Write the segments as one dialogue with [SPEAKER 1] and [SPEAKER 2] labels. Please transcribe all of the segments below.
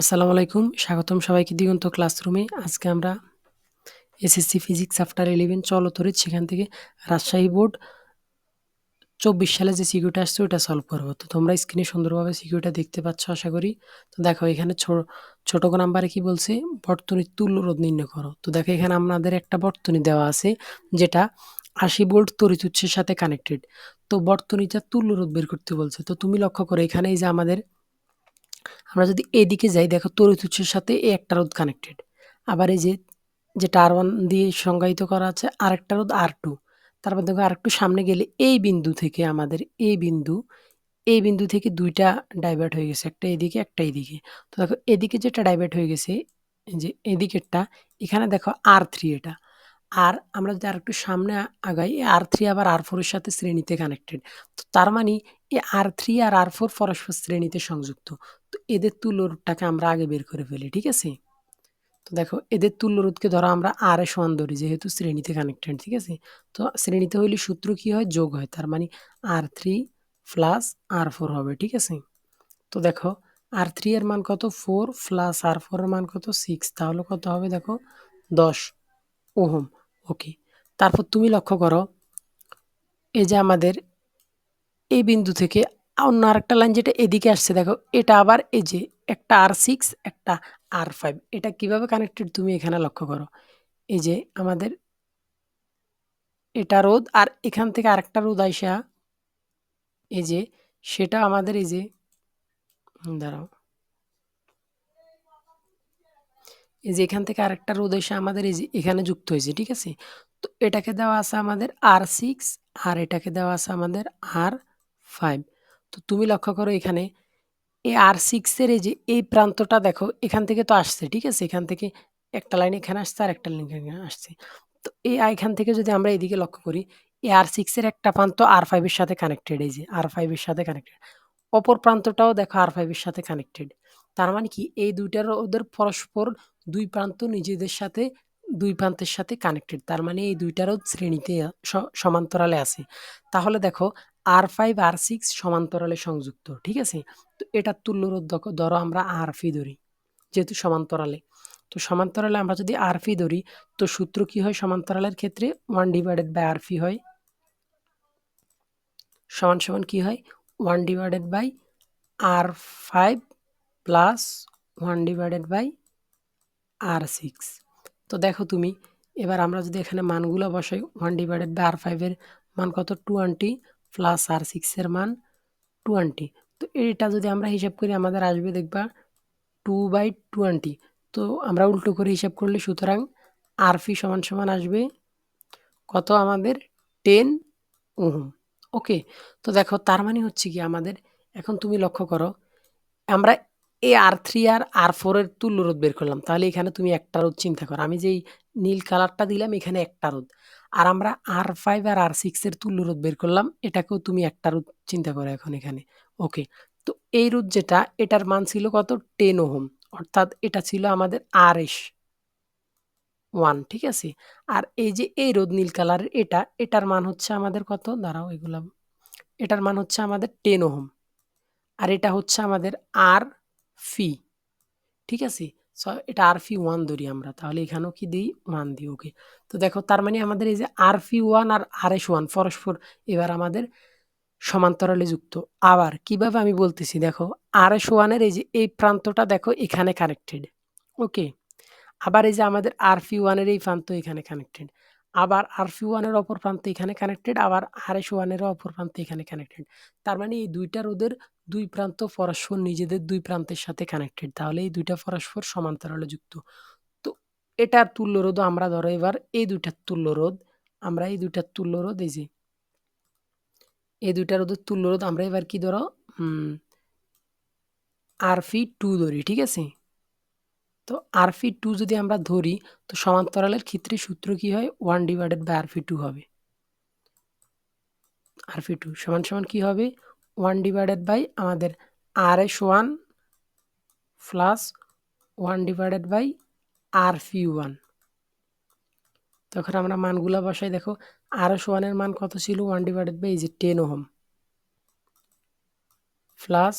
[SPEAKER 1] আসসালামু আলাইকুম, স্বাগতম সবাইকে দিগন্ত ক্লাসরুমে। আজকে আমরা এসএসসি ফিজিক্স আফটার ইলেভেন চলো তরিত সেখান থেকে রাজশাহী বোর্ড চব্বিশ সালে যে সিকিউরিটি আসছে ওটা সলভ করব। তো তোমরা স্ক্রিনে সুন্দরভাবে সিকিউরিটা দেখতে পাচ্ছ, আশা করি। তো দেখো, এখানে ছোট নাম্বারে কি বলছে? বর্তনীর তুল্য রোধ নির্ণয় করো। তো দেখো, এখানে আমাদের একটা বর্তনী দেওয়া আছে, যেটা আশি ভোল্ট তড়িৎ উৎসের সাথে কানেক্টেড তো বর্তনীটা তুল্য রোধ বের করতে বলছে। তো তুমি লক্ষ্য করো, এখানে এই যে আমাদের আমরা যদি এদিকে যাই, দেখো তড়িৎ উৎসের সাথে এই একটা রোধ কানেক্টেড আবার এই যে যেটা আর ওয়ান দিয়ে সংজ্ঞায়িত করা আছে, আরেকটা রোধ আর টু তারপর দেখো আরেকটু সামনে গেলে এই বিন্দু থেকে আমাদের এই বিন্দু এই বিন্দু থেকে দুইটা ডাইভার্ট হয়ে গেছে, একটা এদিকে একটা এদিকে। তো দেখো এদিকে যেটা ডাইভার্ট হয়ে গেছে যে এদিকেরটা, এখানে দেখো আর থ্রি এটা। আর আমরা যদি আরেকটু সামনে আগাই এই আর থ্রি আবার আর ফোরের সাথে শ্রেণীতে কানেক্টেড তো তার মানে এই আর থ্রি আর আর ফোর পরস্পর শ্রেণীতে সংযুক্ত। তো এদের তুল্যরোধটাকে আমরা আগে বের করে ফেলি, ঠিক আছে? তো দেখো, এদের তুল্যরোধকে ধরো আমরা আর এ সমান ধরি, যেহেতু শ্রেণীতে কানেক্টেড ঠিক আছে? তো শ্রেণীতে হইলে সূত্র কি হয়? যোগ হয়, তার মানে R three plus R four হবে, ঠিক আছে? তো দেখো আর থ্রি এর মান কত? ফোর প্লাস আর ফোর এর মান কত? সিক্স তাহলে কত হবে? দেখো, দশ ওহম। ওকে। তারপর তুমি লক্ষ্য করো, এই যে আমাদের এই বিন্দু থেকে অন্য আরেকটা লাইন যেটা এদিকে আসছে, দেখো, এটা আবার এই যে একটা আর সিক্স একটা আর ফাইভ এটা কীভাবে কানেক্টেড তুমি এখানে লক্ষ্য করো? এই যে আমাদের এটা রোদ আর এখান থেকে আরেকটা রোদ আইসা, এই যে সেটা আমাদের এই যে দাঁড়াও। এই যে এখান থেকে আরেকটা রোদ এসে আমাদের এই যে এখানে যুক্ত হয়েছে, ঠিক আছে? তো এটাকে দেওয়া আছে আমাদের আর সিক্স আর এটাকে দেওয়া আছে আমাদের আর ফাইভ তো তুমি লক্ষ্য করো এখানে এই আর সিক্সের এই যে এই প্রান্তটা দেখো, এখান থেকে তো আসছে, ঠিক আছে? এখান থেকে একটা লাইন এখানে আসছে আর একটা লাইন এখানে আসছে। তো এই এখান থেকে যদি আমরা এদিকে লক্ষ্য করি, এই আর সিক্সের একটা প্রান্ত আর ফাইভের সাথে কানেক্টেড এই যে আর ফাইভের সাথে কানেক্টেড অপর প্রান্তটাও দেখো আর ফাইভের সাথে কানেক্টেড তার মানে কি? এই দুইটার ওদের পরস্পর দুই প্রান্ত নিজেদের সাথে, দুই প্রান্তের সাথে কানেক্টেড তার মানে এই দুইটারও শ্রেণীতে সমান্তরালে আছে। তাহলে দেখো আর ফাইভ আর সিক্স সমান্তরালে সংযুক্ত, ঠিক আছে? তো এটার তুল্যরোধ ধরো আমরা আর ফি ধরি, যেহেতু সমান্তরালে। তো সমান্তরালে আমরা যদি আর ফি ধরি, তো সূত্র কি হয় সমান্তরালের ক্ষেত্রে? One divided by R P হয়। সমান সমান কি হয়? One divided by R five plus one divided by R six. তো দেখো তুমি, এবার আমরা যদি এখানে মানগুলো বসাই ওয়ান ডিভাইডেড বাই আর ফাইভের মান কত? টোয়েন্টি প্লাস আর সিক্সের মান টোয়েন্টি তো এটা যদি আমরা হিসাব করি, আমাদের আসবে দেখবা টু বাই টোয়েন্টি তো আমরা উল্টো করে হিসাব করলে সুতরাং আর ফি সমান সমান আসবে কত? আমাদের টেন ওহম। ওকে তো দেখো তার মানে হচ্ছে কি আমাদের, এখন তুমি লক্ষ্য করো, আমরা এ আর থ্রি আর আর ফোরের তুল্য রোধ বের করলাম। তাহলে এখানে তুমি একটা রোধ চিন্তা করো। আমি যেই নীল কালারটা দিলাম, এখানে একটা রোধ আর আমরা আর ফাইভ আর আর সিক্সের তুল্য রোধ বের করলাম, এটাকেও তুমি একটা রোধ চিন্তা করো এখন এখানে। ওকে তো এই রোধ যেটা, এটার মান ছিল কত? Ten ohm. অর্থাৎ এটা ছিল আমাদের আর এস ওয়ান ঠিক আছে? আর এই যে এই রোদ নীল কালারের এটা, এটার মান হচ্ছে আমাদের কত? দাঁড়াও, এগুলা, এটার মান হচ্ছে আমাদের টেন ওহম। আর এটা হচ্ছে আমাদের আর ফি, ঠিক আছে? এটা আর ফি ওয়ান ধরি আমরা, তাহলে এখানেও কি দিই? ওয়ান দিই ওকে তো দেখো, তার মানে আমাদের এই যে আর ফি ওয়ান আর আর এস ওয়ান পরস্পর এবার আমাদের সমান্তরালে যুক্ত। আবার কীভাবে আমি বলতেছি, দেখো আর এস ওয়ানের এই যে এই প্রান্তটা দেখো, এখানে কানেক্টেড ওকে আবার এই যে আমাদের আর ফি ওয়ানের এই প্রান্ত এখানে কানেক্টেড আবার আর ফি ওয়ানের অপর প্রান্ত এখানে কানেক্টেড আবার আর এস ওয়ানেরও অপর প্রান্ত এখানে কানেক্টেড তার মানে এই দুইটা রোদের দুই প্রান্ত পরস্পর নিজেদের দুই প্রান্তের সাথে কানেক্টেড তাহলে এই দুইটা পরস্পর সমান্তরালে যুক্ত। তো এটার তুল্য রোধও আমরা ধরো এবার এই দুইটার তুল্য রোধ, আমরা এই দুইটার তুল্য রোধ, এই যে এই দুইটা রোধের তুল্য রোধ আমরা এবার কি ধরো আর ফি টু ধরি, ঠিক আছে? তো আর ফি টু যদি আমরা ধরি, তো সমান্তরালের ক্ষেত্রে সূত্র কি হয়? One divided by R P two হবে। আর ফি টু সমান সমান কি হবে? ওয়ান ডিভাইডেড বাই আমাদের R S one plus one divided by R P one তখন আমরা মানগুলো বসাই, দেখো আর এস ওয়ানের মান কত ছিল? ওয়ান ডিভাইডেড বাই এই যে ten ohm. Plus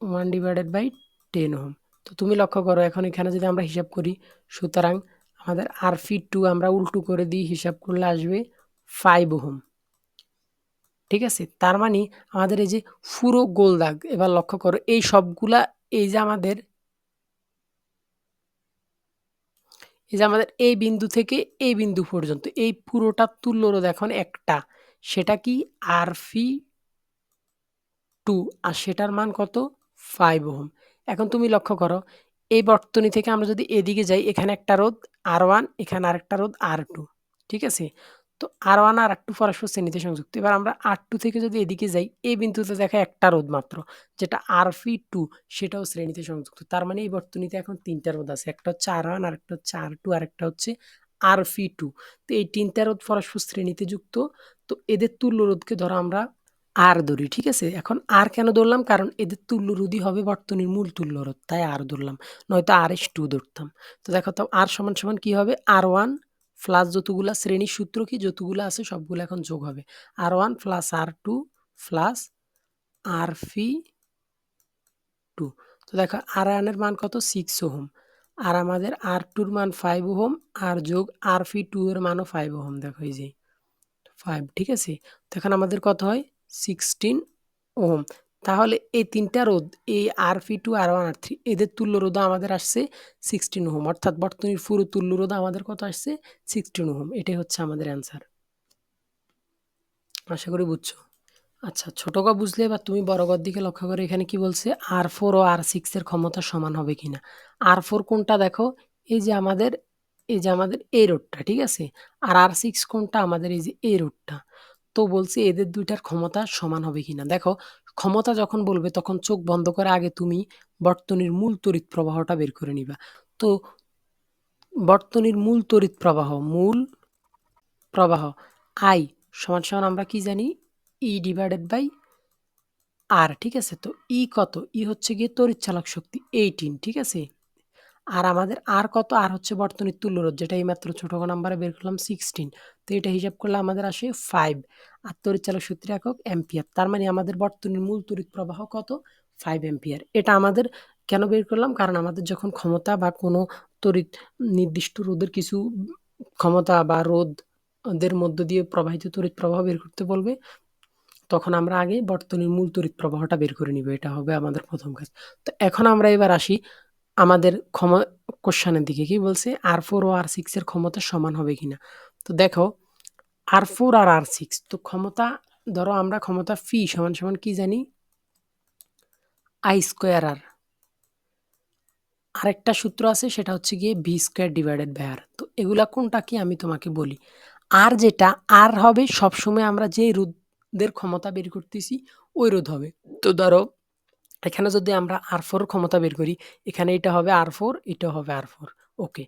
[SPEAKER 1] one divided by ten ohm. তো তুমি লক্ষ্য করো, এখন এখানে যদি আমরা হিসাব করি, সুতরাং আমাদের আর ফি টু আমরা উল্টো করে দিই, হিসাব করলে আসবে ফাইভ ওহম। ঠিক আছে? তার মানে আমাদের এই যে পুরো গোল দাগ, এবার লক্ষ্য করো, এই সবগুলা, এই যে আমাদের, এই যে আমাদের এই বিন্দু থেকে এই বিন্দু পর্যন্ত, এই পুরোটা তুল্য রোধ এখন একটা, সেটা কি আর ফি টু আর সেটার মান কত? Five ohm. এখন তুমি লক্ষ্য করো, এই বর্তনী থেকে আমরা যদি এদিকে যাই, এখানে একটা রোদ আর ওয়ান, এখানে আরেকটা রোদ আর টু, ঠিক আছে? তো আর ওয়ান আর টু পরস্পর শ্রেণীতে সংযুক্ত। এবার আমরা আর টু থেকে যদি এদিকে যাই, এই বিন্দুতে দেখা একটা রোদ মাত্র, যেটা আর ফি টু, সেটাও শ্রেণীতে সংযুক্ত। তার মানে এই বর্তনীতে এখন তিনটা রোদ আছে, একটা হচ্ছে আর ওয়ান আর একটা হচ্ছে আর টু আর একটা হচ্ছে আর ফি টু। তো এই তিনটা রোদ পরস্পর শ্রেণীতে যুক্ত। তো এদের তুল্য রোধকে ধরো আমরা আর ধরি ঠিক আছে? এখন আর কেন ধরলাম? কারণ এদের তুল্য রোধই হবে বর্তনীর মূল তুল্য রোধ তাই আর ধরলাম। নয়তো আর এস টু ধরতাম। তো দেখো তো, আর সমান সমান কী হবে? আর ওয়ান প্লাস যতগুলা শ্রেণির সূত্র কি? যতগুলো আছে সবগুলো এখন যোগ হবে। R one plus R two plus R P two তো দেখো, আর ওয়ানের মান কত? Six ohm. আর আমাদের আর টুর মান ফাইভ ওহম, আর যোগ আর ফি টু এর মানও ফাইভ ওহম, দেখো এই যে। ফাইভ ঠিক আছে? তো এখন আমাদের কত হয়? Sixteen ohm. তাহলে এই তিনটা রোদ এই R P two R one R three এদের তুল্য রোধ আমাদের আসছে সিক্সটিন ওহম। অর্থাৎ বর্তনীর পুরো তুল্য রোধ আমাদের কত আসছে? Sixteen ohm. এটাই হচ্ছে আমাদের অ্যান্সার আশা করি বুঝছ? আচ্ছা ছোট গ বুঝলে এবার তুমি বড় গর দিকে লক্ষ্য করে এখানে কি বলছে? আর ফোর ও আর সিক্সের ক্ষমতা সমান হবে কিনা? আর ফোর কোনটা দেখো? এই যে আমাদের, এই যে আমাদের এই রোডটা ঠিক আছে? আর আর সিক্স কোনটা? আমাদের এই যে এই রোডটা তো বলছি এদের দুইটার ক্ষমতা সমান হবে কিনা? দেখো, ক্ষমতা যখন বলবে তখন চোখ বন্ধ করে আগে তুমি বর্তনীর মূল তড়িৎ প্রবাহটা বের করে নিবা। তো বর্তনীর মূল তড়িৎ প্রবাহ, মূল প্রবাহ আই সমান সমান আমরা কি জানি? ই ডিভাইডেড বাই আর ঠিক আছে? তো ই কত? ই হচ্ছে গিয়ে তড়িৎ চালক শক্তি এইটিন ঠিক আছে? আর আমাদের আর কত? আর হচ্ছে বর্তনীর তুল্যরোধ যেটা এই মাত্র ছোট নাম্বারে বের করলাম সিক্সটিন তো এটা হিসাব করলে আমাদের আসে ফাইভ আর তড়িৎ চালক শক্তির একক অ্যাম্পিয়ার তার মানে আমাদের বর্তনীর মূল তড়িৎ প্রবাহ কত? ফাইভ অ্যাম্পিয়ার এটা আমাদের কেন বের করলাম? কারণ আমাদের যখন ক্ষমতা বা কোনো তড়িৎ নির্দিষ্ট রোদের কিছু ক্ষমতা বা রোধদের মধ্য দিয়ে প্রবাহিত তড়িৎ প্রবাহ বের করতে বলবে, তখন আমরা আগে বর্তনীর মূল তড়িৎ প্রবাহটা বের করে নিব। এটা হবে আমাদের প্রথম কাজ। তো এখন আমরা এবার আসি আমাদের ক্ষম কোশ্চানের দিকে। কি বলছে? আর ফোর ও আর সিক্স এর ক্ষমতা সমান হবে কিনা? তো দেখো আর ফোর আর আর সিক্স তো ক্ষমতা, ধরো আমরা ক্ষমতা ফি সমান সমান কি জানি? আই স্কোয়ার আর আরেকটা সূত্র আছে, সেটা হচ্ছে গিয়ে V square divided by R তো এগুলা কোনটা কি আমি তোমাকে বলি? আর যেটা আর হবে সবসময় আমরা যে রোধের ক্ষমতা বের করতেছি, ওই রোধ হবে। তো ধরো, এখানে যদি আমরা আর ফোর ক্ষমতা বের করি, এখানে এটা হবে আর ফোর এটা হবে আর ফোর ওকে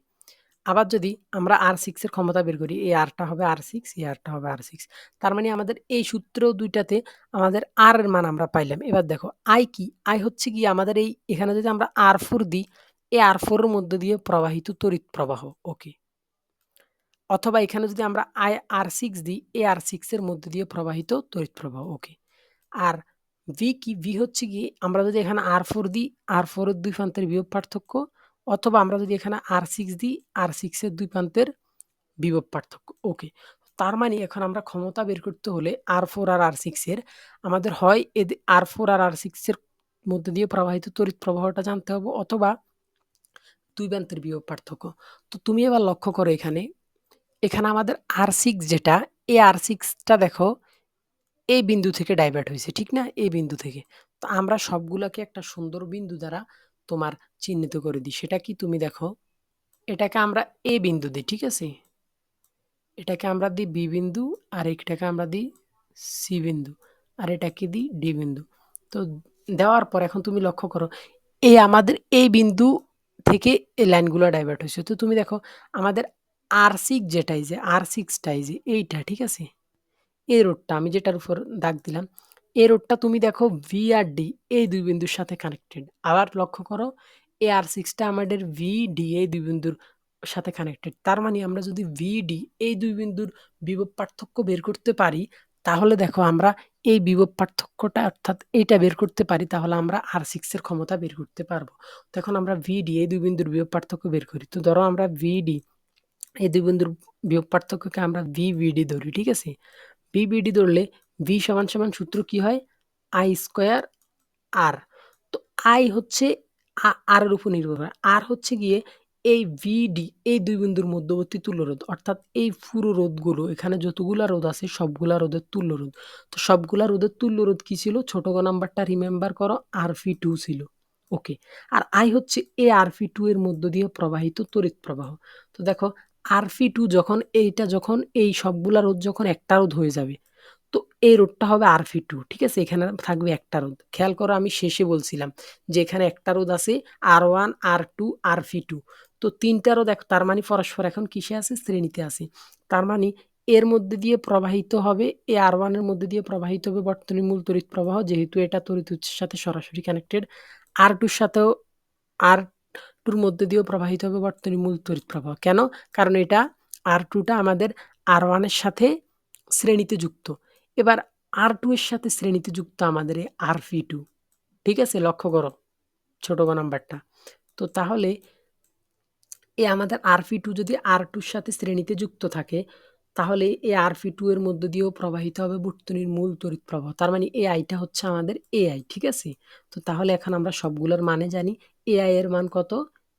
[SPEAKER 1] আবার যদি আমরা আর সিক্সের ক্ষমতা বের করি, এই আরটা হবে আর সিক্স এই আরটা হবে আর সিক্স তার মানে আমাদের এই সূত্র দুইটাতে আমাদের আর এর মান আমরা পাইলাম। এবার দেখো আই কি? আই হচ্ছে কি আমাদের এই, এখানে যদি আমরা আর ফোর দিই, এই আর ফোরের মধ্যে দিয়ে প্রবাহিত তড়িৎ প্রবাহ ওকে অথবা এখানে যদি আমরা আই আর সিক্স দিই এ আর সিক্সের মধ্যে দিয়ে প্রবাহিত তড়িৎ প্রবাহ ওকে আর ভি কি? ভি হচ্ছে কি আমরা যদি এখানে আর ফোর দিই আর ফোরের দুই প্রান্তের বিভব পার্থক্য অথবা আমরা যদি এখানে আর সিক্স দিই আর সিক্সের দুই প্রান্তের বিভব পার্থক্য ওকে তার মানে এখন আমরা ক্ষমতা বের করতে হলে আর ফোর আর আর সিক্সের আমাদের হয় এদের আর ফোর আর আর সিক্সের মধ্যে দিয়ে প্রবাহিত তড়িৎ প্রবাহটা জানতে হবে, অথবা দুই প্রান্তের বিভব পার্থক্য। তো তুমি এবার লক্ষ্য করো এখানে এখানে আমাদের আর সিক্স যেটা এ আর সিক্সটা দেখো, এই বিন্দু থেকে ডাইভার্ট হয়েছে, ঠিক না? এই বিন্দু থেকে। তো আমরা সবগুলোকে একটা সুন্দর বিন্দু দ্বারা তোমার চিহ্নিত করে দিই। সেটা কি তুমি দেখো? এটাকে আমরা এ বিন্দু দিই, ঠিক আছে? এটাকে আমরা দিই বি বিন্দু আর এটাকে আমরা দিই সি বিন্দু। আর এটাকে দিই ডি বিন্দু। তো দেওয়ার পর এখন তুমি লক্ষ্য করো এই আমাদের এই বিন্দু থেকে এই লাইনগুলো ডাইভার্ট হয়েছে। তো তুমি দেখো, আমাদের আর সিক্স যেটাই যে আর সিক্সটাই যে, এইটা, ঠিক আছে? এই রোডটা আমি যেটার উপর দাগ দিলাম এই রোডটা তুমি দেখো ভি আর ডি এই দুই বিন্দুর সাথে কানেক্টেড আবার লক্ষ্য করো এ আর সিক্সটা আমাদের ভি ডি এই দুই বিন্দুর সাথে কানেক্টেড তার মানে আমরা যদি ভি ডি এই দুই বিন্দুর বিভব পার্থক্য বের করতে পারি, তাহলে দেখো আমরা এই বিভব পার্থক্যটা অর্থাৎ এইটা বের করতে পারি, তাহলে আমরা আর সিক্সের ক্ষমতা বের করতে পারব। তো এখন আমরা ভিডি এই দুই বিন্দুর বিভব পার্থক্য বের করি। তো ধরো আমরা ভিডি এই দুই বিন্দুর বিভব পার্থক্যকে আমরা ভিভিডি ধরি, ঠিক আছে? ভিভিডি ধরলে ভি সমান সমান সূত্র কি হয়? আই স্কোয়ার আর তো আই হচ্ছে আর এর উপর নির্ভর করে। আর হচ্ছে গিয়ে এই ভিডি এই দুই বিন্দুর মধ্যবর্তী তুল্য রোধ অর্থাৎ এই পুরো রোধগুলো, এখানে যতগুলা রোধ আছে, সবগুলা রোধের তুল্য রোধ তো সবগুলা রোধের তুল্য রোধ কি ছিল? ছোট গ নাম্বারটা রিমেম্বার করো আর ফি টু ছিল। ওকে আর আই হচ্ছে এ আর ফি টু এর মধ্য দিয়ে প্রবাহিত তড়িৎ প্রবাহ। তো দেখো আর ফি টু যখন, এইটা যখন, এই সবগুলা রোধ যখন একটা রোধ হয়ে যাবে তো এই রোধটা হবে আর ফি টু ঠিক আছে? এখানে থাকবে একটা রোধ খেয়াল করো আমি শেষে বলছিলাম যে এখানে একটা রোধ আছে, R one, R two, R P two তো তিনটা রোধ তার মানে পরস্পর এখন কিসে আছে? শ্রেণীতে আছে। তার মানে এর মধ্যে দিয়ে প্রবাহিত হবে এ আর ওয়ানের মধ্যে দিয়ে প্রবাহিত হবে বর্তনী মূল তড়িৎ প্রবাহ, যেহেতু এটা তড়িৎ উৎসের সাথে সরাসরি কানেক্টেড আর টুর সাথেও, আর টুর মধ্যে দিয়েও প্রবাহিত হবে বর্তনী মূল তড়িৎ প্রবাহ। কেন? কারণ এটা আর টুটা আমাদের আর ওয়ানের সাথে শ্রেণীতে যুক্ত। এবার আর টু এর সাথে শ্রেণীতে যুক্ত আমাদের এই আর ফি টু ঠিক আছে? লক্ষ্য করো, ছোট গ নাম্বারটা। তো তাহলে এ আমাদের আর ফি টু যদি আর টুর সাথে শ্রেণীতে যুক্ত থাকে, তাহলে এ আর ফি টু এর মধ্য দিয়েও প্রবাহিত হবে বর্তনীর মূল তড়িৎ প্রবাহ। তার মানে এ আইটা হচ্ছে আমাদের এ আই ঠিক আছে? তো তাহলে এখন আমরা সবগুলোর মানে জানি। এ আই এর মান কত?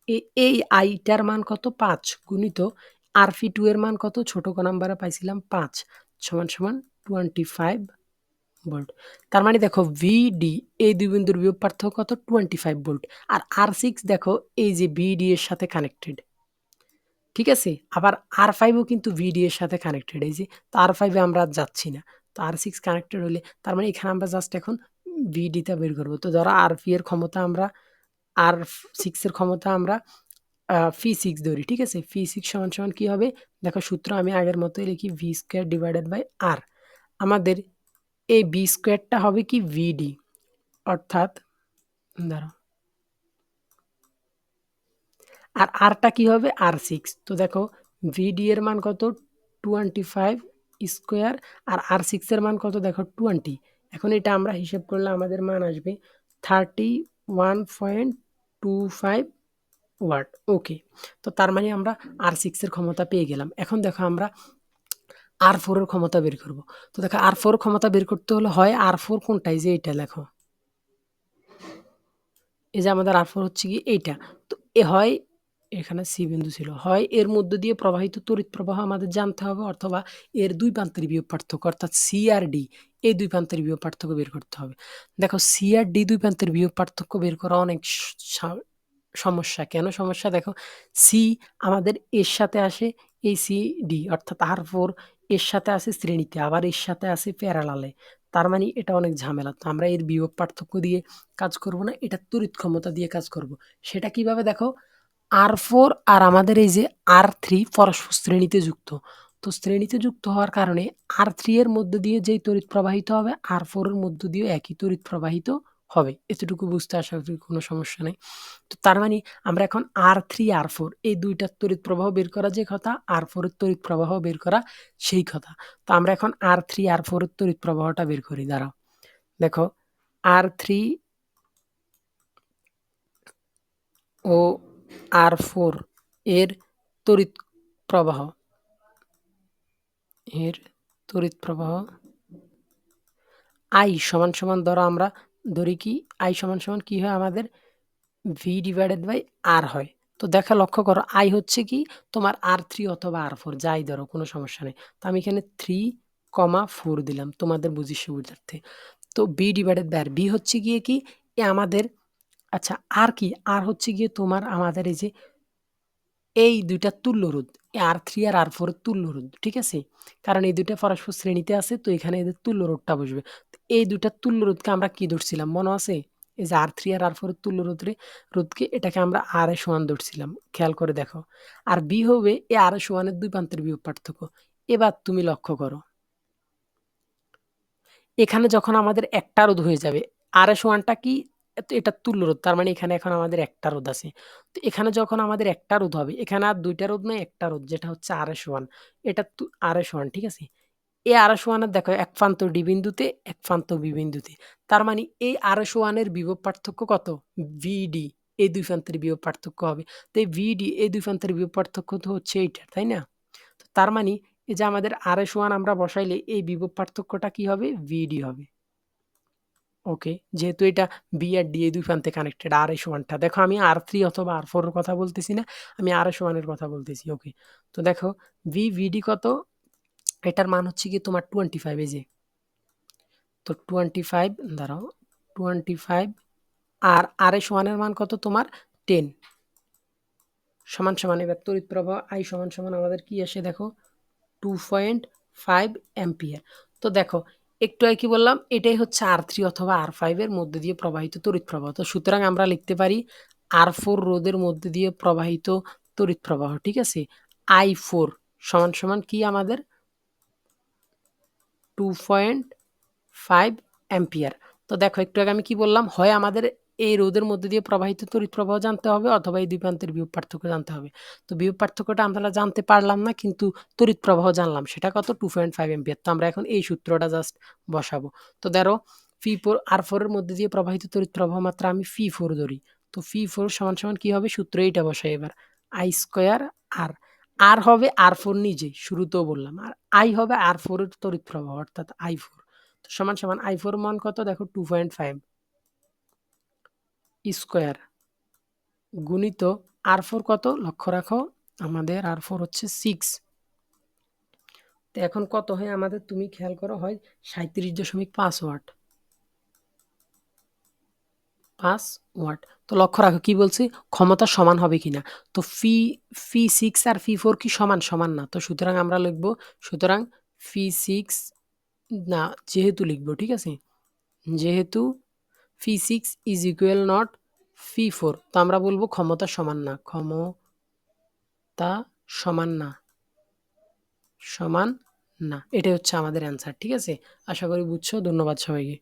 [SPEAKER 1] এ এই আইটার মান কত? পাঁচ, গুণিত আর ফি টু এর মান কত? ছোট নাম্বারে পাইছিলাম পাঁচ, সমান সমান টোয়েন্টি ফাইভ ভোল্ট তার মানে দেখো ভিডি এই দুই বিন্দুর বিয়োগ পার্থক্য কত? টোয়েন্টি ফাইভ ভোল্ট আর আর সিক্স দেখো, এই যে ভিডি এর সাথে কানেক্টেড ঠিক আছে? আবার আর ফাইভও কিন্তু ভিডি এর সাথে কানেক্টেড এই যে, তো আর ফাইভে আমরা যাচ্ছি না। তো আর সিক্স কানেক্টেড হলে, তার মানে এখানে আমরা জাস্ট এখন ভিডিটা বের করব। তো ধরো আর পি এর ক্ষমতা আমরা আর সিক্সের ক্ষমতা আমরা ফি সিক্স ধরি। ঠিক আছে? ফি সিক্স সমান সমান কী হবে? দেখো সূত্র আমি আগের মতোই লিখি V square divided by R আমাদের এই বি স্কোয়ারটা হবে কি ভিডি অর্থাৎ ধরো আর আরটা কি হবে? আর সিক্স তো দেখো ভিডি এর মান কত? টোয়েন্টি ফাইভ স্কোয়ার আর আর সিক্সের মান কত? দেখো টোয়েন্টি এখন এটা আমরা হিসেব করলে আমাদের মান আসবে thirty one point two five watt okay তো তার মানে আমরা আর সিক্সের ক্ষমতা পেয়ে গেলাম। এখন দেখো আমরা আর ফোরের ক্ষমতা বের করব। তো দেখো আর ফোর ক্ষমতা বের করতে হলে হয় আর ফোর কোনটাই? যে এইটা লেখো। এই যে আমাদের আর ফোর হচ্ছে কি এইটা। তো এ হয় এখানে সি বিন্দু ছিল। হয় এর মধ্য দিয়ে প্রবাহিত তড়িৎ প্রবাহ আমাদের জানতে হবে, অথবা এর দুই প্রান্তের বিয়োগ পার্থক্য, অর্থাৎ সি আর ডি এই দুই প্রান্তের বিয়োগ পার্থক্য বের করতে হবে। দেখো সি আর ডি দুই প্রান্তের বিয়োগ পার্থক্য বের করা অনেক সমস্যা। কেন সমস্যা? দেখো সি আমাদের এর সাথে আসে, এই সি ডি অর্থাৎ আর ফোর এর সাথে আছে শ্রেণীতে, আবার এর সাথে আছে প্যারালালে। তার মানে এটা অনেক ঝামেলা। তো আমরা এর বিয়োগ পার্থক্য দিয়ে কাজ করব না, এটা তড়িৎ ক্ষমতা দিয়ে কাজ করব। সেটা কীভাবে দেখো? আর ফোর আর আমাদের এই যে আর থ্রি পরস্পর শ্রেণীতে যুক্ত। তো শ্রেণীতে যুক্ত হওয়ার কারণে আর থ্রি এর মধ্যে দিয়ে যেই তড়িৎ প্রবাহিত হবে, আর ফোর এর মধ্য দিয়ে একই তড়িৎ প্রবাহিত হবে। এতটুকু বুঝতে আশা করি কোনো সমস্যা নেই। তো তার মানে আমরা এখন আর থ্রি আর ফোর এই দুইটার তড়িৎ প্রবাহ বের করা যে কথা আর ফোরের তড়িৎ প্রবাহ বের করা সেই কথা। তো আমরা এখন আর থ্রি আর ফোরের তড়িৎ প্রবাহটা বের করি, দাঁড়াও। দেখো আর থ্রি ও আর ফোর এর তড়িৎ প্রবাহ, এর তড়িৎ প্রবাহ আই সমান সমান ধরো আমরা ধরি কি আই সমান সমান কী হয় আমাদের? ভি ডিভাইডেড বাই আর হয়। তো দেখা, লক্ষ্য করো আই হচ্ছে কি, তোমার আর থ্রি অথবা আর ফোর যাই ধরো, কোনো সমস্যা নেই। তো আমি এখানে থ্রি কমা ফোর দিলাম, তোমাদের বুঝি সুবিধার্থে তো B divided by R B হচ্ছে গিয়ে কি, এ আমাদের আচ্ছা আর কি? আর হচ্ছে গিয়ে তোমার, আমাদের এই যে এই দুইটা তুল্য রোধ আর থ্রি আর আর ফোরের তুল্য রোধ, ঠিক আছে? কারণ এই দুইটা পরস্পর শ্রেণীতে আছে, তো এখানে এদের তুল্য রোধটা বসবে। এই দুইটা তুল্য রোধকে আমরা কি ধরছিলাম? মনে আছে? এই যে আর থ্রি আর আর ফোরের তুল্য রোধরে, রোধকে এটাকে আমরা আর এ সমান ধরছিলাম। খেয়াল করে দেখো। আর বি হবে এ আর সমানের দুই প্রান্তের বিয়োগ পার্থক্য। এবার তুমি লক্ষ্য করো। এখানে যখন আমাদের একটা রোধ হয়ে যাবে আর এ সমানটা কি? এটা তুল্য রোধ তার মানে এখানে এখন আমাদের একটা রোধ আছে। তো এখানে যখন আমাদের একটা রোধ হবে, এখানে আর দুইটা রোধ নয়, একটা রোধ যেটা হচ্ছে আর এস ওয়ান। এটা আর এস ওয়ান, ঠিক আছে? এই আড়াইশো ওয়ানের দেখো, এক প্রান্ত ডি বিন্দুতে, এক প্রান্ত বি বিন্দুতে। তার মানে এই আড়াইশো ওয়ানের বিভব পার্থক্য কত? ভিডি, এই দুই প্রান্তের বিভব পার্থক্য হবে। তো এই ভিডি, এই দুই প্রান্তের বিভব পার্থক্য তো হচ্ছে এইটার, তাই না? তো তার মানে এই যে আমাদের আড়াইশো ওয়ান আমরা বসাইলে, এই বিভব পার্থক্যটা কি হবে? ভিডি হবে। ওকে যেহেতু এটা বি আর ডি এই দুই প্রান্তে কানেক্টেড আর এস ওয়ানটা দেখো, আমি আর থ্রি অথবা আর ফোর কথা বলতেছি না, আমি আর এস ওয়ানের কথা বলতেছি ওকে তো দেখো ভি ভিডি কত? এটার মান হচ্ছে কি তোমার টোয়েন্টি ফাইভ এই যে। তো টোয়েন্টি ফাইভ দাঁড়াও টোয়েন্টি ফাইভ আর আর এস ওয়ানের মান কত তোমার? টেন সমান সমান, এবার তড়িৎ প্রবাহ আই সমান সমান আমাদের কি আসে? দেখো টু পয়েন্ট ফাইভ অ্যাম্পিয়ার তো দেখো একটু কি বললাম, এটাই হচ্ছে আর থ্রি অথবা আর ফাইভের মধ্যে দিয়ে প্রবাহিত তড়িৎ প্রবাহ। তো সুতরাং আমরা লিখতে পারি আর ফোর রোদের মধ্যে দিয়ে প্রবাহিত তড়িৎ প্রবাহ, ঠিক আছে? আই ফোর সমান সমান কি আমাদের? টু পয়েন্ট ফাইভ অ্যাম্পিয়ার তো দেখো, একটু আগে আমি কি বললাম, হয় আমাদের এই রোদের মধ্যে দিয়ে প্রবাহিত তড়িৎ প্রবাহ জানতে হবে অথবা এই দুই প্রান্তের বিয়োগ পার্থক্য জানতে হবে। তো বিয়োগ পার্থক্যটা আমরা জানতে পারলাম না, কিন্তু তড়িৎ প্রবাহ জানলাম। সেটা কত? টু পয়েন্ট ফাইভ এম্পিয়ার তো আমরা এখন এই সূত্রটা জাস্ট বসাবো। তো ধরো ফি ফোর আর ফোরের মধ্যে দিয়ে প্রবাহিত তড়িৎ প্রবাহ মাত্রা আমি ফি ফোর ধরি। তো ফি ফোর সমান সমান কী হবে? সূত্র এইটা বসাই এবার। আই স্কোয়ার আর আর হবে আর ফোর নিজে, শুরুতেও বললাম। আর আই হবে আর ফোরের তড়িৎ প্রবাহ, অর্থাৎ আই ফোর তো সমান সমান আই ফোর মান কত? দেখো টু পয়েন্ট ফাইভ স্কোয়ার গুণিত আর ফোর কত? লক্ষ্য রাখো, আমাদের আর ফোর হচ্ছে সিক্স। তো এখন কত হয় আমাদের? তুমি খেয়াল করো, হয় সাঁত্রিশ দশমিক পাঁচ ওয়াট। পাঁচ ওয়াট। তো লক্ষ্য রাখো, কি বলছি? ক্ষমতা সমান হবে কিনা? তো ফি ফি সিক্স আর ফি ফোর কি সমান? সমান না। তো সুতরাং আমরা লিখব, সুতরাং ফি সিক্স, না, যেহেতু লিখব, ঠিক আছে? যেহেতু P six is equal not P four. তো আমরা বলব ক্ষমতা সমান না, ক্ষমতা সমান না সমান না। এটাই হচ্ছে আমাদের অ্যান্সার ঠিক আছে? আশা করি বুঝছ, ধন্যবাদ সবাইকে।